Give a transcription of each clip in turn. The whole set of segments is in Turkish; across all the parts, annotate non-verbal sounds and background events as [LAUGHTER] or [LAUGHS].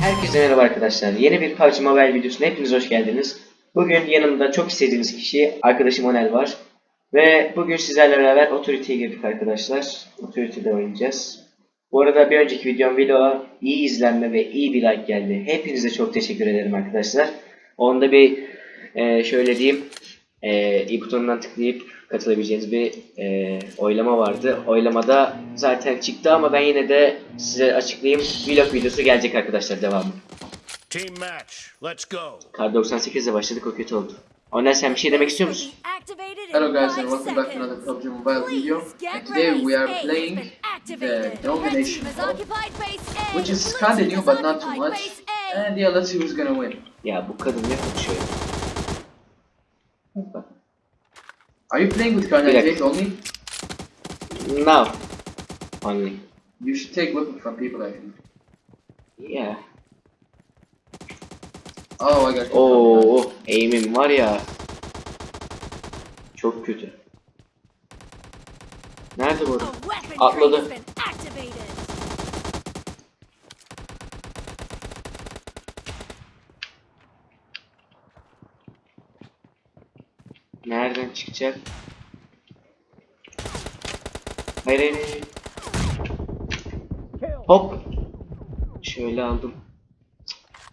Herkese merhaba arkadaşlar. Yeni bir PUBG Mobile videosuna hepiniz hoş geldiniz. Bugün yanımda çok istediğiniz kişi arkadaşım Onel var. Ve bugün sizlerle beraber Authority'ye girdik arkadaşlar. Authority'de oynayacağız. Bu arada bir önceki videom video iyi izlenme ve iyi bir like geldi. Hepinize çok teşekkür ederim arkadaşlar. Onda bir e, şöyle diyeyim e, i butonundan tıklayıp katılabileceğiniz bir e, oylama vardı. Oylamada zaten çıktı ama ben yine de size açıklayayım. Vlog videosu gelecek arkadaşlar devamı. Team match. Let's go. Kar 98 ile başladık o kötü oldu. Ondan sen bir şey demek istiyor musun? Hello guys and welcome back to another PUBG Mobile video. And today we are playing the Domination mode, which is kinda new but not too much. And yeah, let's see who's gonna win. Ya bu kadın ne konuşuyor? Are you playing with Kar 98 only? Now. Only. You should take weapon from people I think. Yeah. Oh, I got Oo, aim'im var ya. Çok kötü. Nerede bu? Atladı. Çıkacak? Hayır hayır hayır. Hop. Şöyle aldım.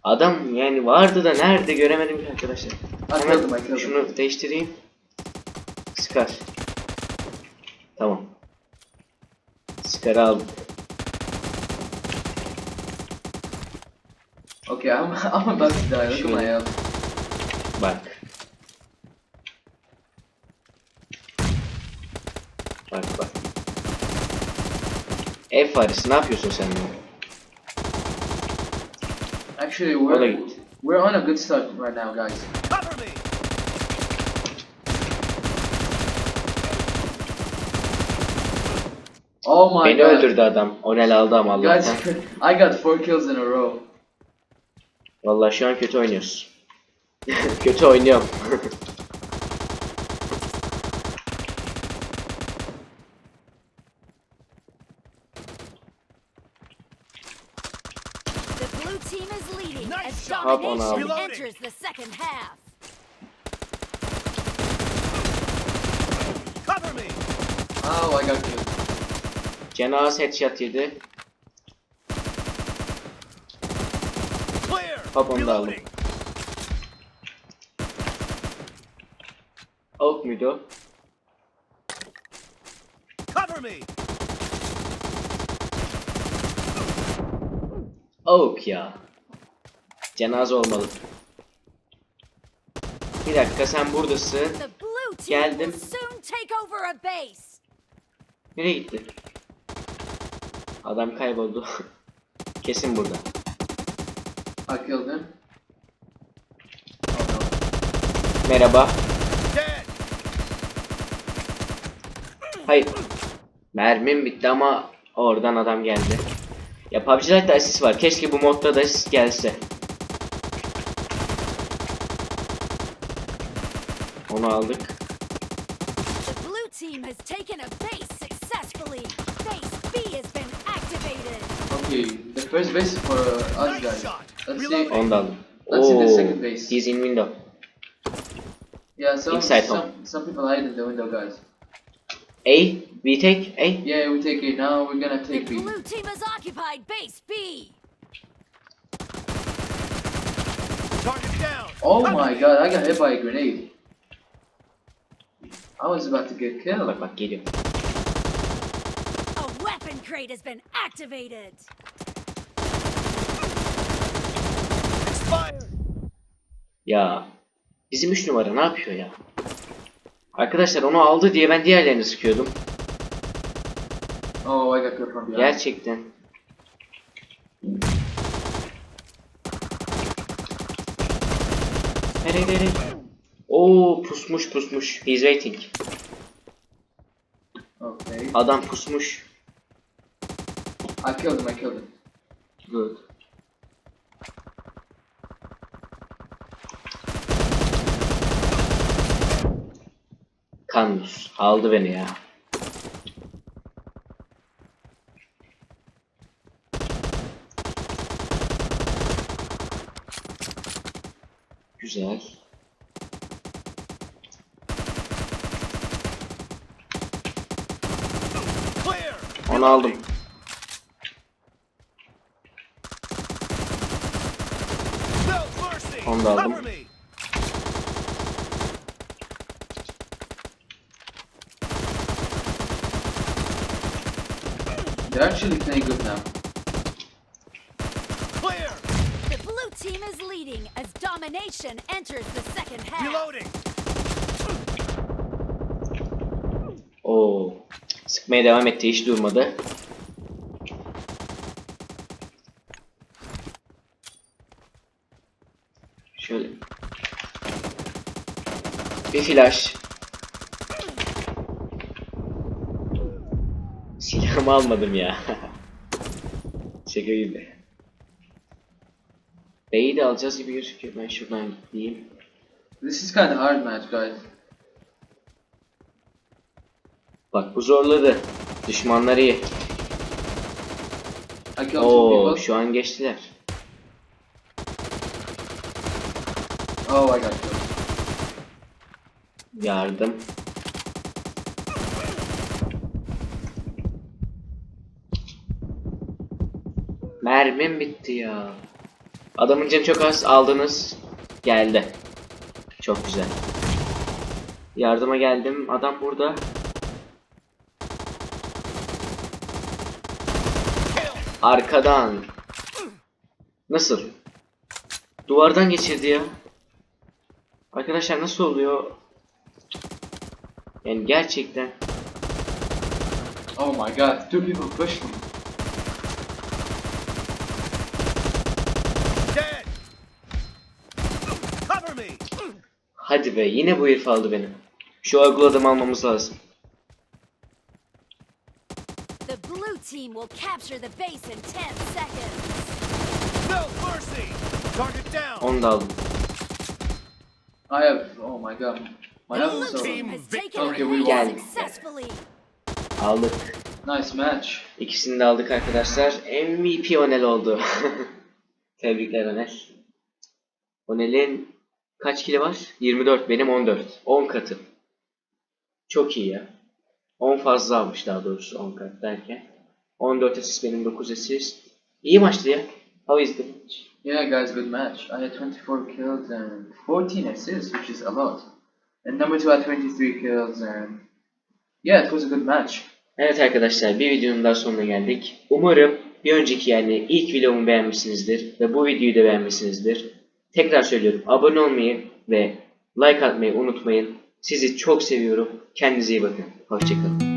Adam yani vardı da nerede göremedim ki arkadaşlar. Hemen şunu değiştireyim. Scar. Tamam. Scar'ı aldım. Okay, I'm, I'm about to die. Look at my health. Bak. Bak bak. Ev faresi ne yapıyorsun sen ya? Actually, O da we're gitti. we're on a good start right now, guys. Cover me. Oh my Beni god. öldürdü adam. Onel aldı ama Guys, Allah'tan. I got four kills in a row. Vallahi şu an kötü oynuyoruz. [LAUGHS] kötü oynuyorum. [LAUGHS] blue team is leading Nice as shot. Hop on domination enters the second half. Cover me. Oh, I got killed. Cenaz headshot yedi. Clear. Hop, onu da aldım. Reloading. Avuk muydu o? Cover me. Avuk ya. Cenaze olmalı. Bir dakika sen buradasın. Geldim. Nereye gitti? Adam kayboldu. [LAUGHS] Kesin burada. No. Merhaba. Hayır. Mermim bitti ama oradan adam geldi. Ya PUBG Lite'da asist var. Keşke bu modda da asist gelse. Onu aldık. The blue team has taken a base successfully. Base B has been activated. Okay, the first base for uh, us guys. Let's see. Onu da aldım. Let's see the second base. He's in window. Yeah, some Inside some, home. some people hide in the window, guys. A, we take A. Yeah, we take it now. We're gonna The take B. blue team has occupied base B. Target down. Oh my god, I got hit by a grenade. I was about to get killed. Bak bak geliyor. A weapon crate has been activated. Expired. Ya. Bizim 3 numara ne yapıyor ya? Arkadaşlar onu aldı diye ben diğerlerini sıkıyordum. Oh, I got killed from behind. Gerçekten. Nereye nereye? Oo pusmuş pusmuş. He's waiting. Okay. Adam pusmuş. I killed him, I killed him. Good. Kanus. Aldı beni ya. Güzel. Onu aldım. Onu da aldım. They're actually playing good now. Clear. The blue team is leading as domination enters the second half. Reloading. Oo. Sıkmaya devam etti hiç durmadı. Şöyle. Bir flash. Silahımı almadım ya. [LAUGHS] Şaka gibi. B'yi de alacağız gibi gözüküyor. Ben şuradan gideyim. This is kind of hard match, guys. Bak bu zorladı. Düşmanları iyi. Oo şu an geçtiler. Oh, I got killed. Yardım. Mermim bitti ya. Adamın canı çok az aldınız. Geldi. Çok güzel. Yardıma geldim. Adam burada. Arkadan. Nasıl? Duvardan geçirdi ya. Arkadaşlar nasıl oluyor? Yani gerçekten Oh my god, two people pushed me. Dead. Cover me. Hadi be yine bu herif aldı beni. Şu agul adamı almamız lazım. The blue team will capture the base in 10 seconds. No mercy. Target down. Onu da aldım. I have, oh my god. My The blue team has taken Okay, we won. successfully. Aldık. Nice match. İkisini de aldık arkadaşlar. MVP Onel oldu. [LAUGHS] Tebrikler Onel. Onel'in kaç kili var? 24. Benim 14. 10 katı. Çok iyi ya. 10 fazla almış daha doğrusu 10 kat derken. 14 asist benim 9 asist. İyi maçtı ya. How is the match? Yeah, guys, good match. I had 24 kills and 14 assists, which is a lot. And number two had 23 kills and yeah, it was a good match. Evet arkadaşlar bir videonun daha sonuna geldik. Umarım bir önceki yani ilk videomu beğenmişsinizdir ve bu videoyu da beğenmişsinizdir. Tekrar söylüyorum abone olmayı ve like atmayı unutmayın. Sizi çok seviyorum. Kendinize iyi bakın. Hoşçakalın.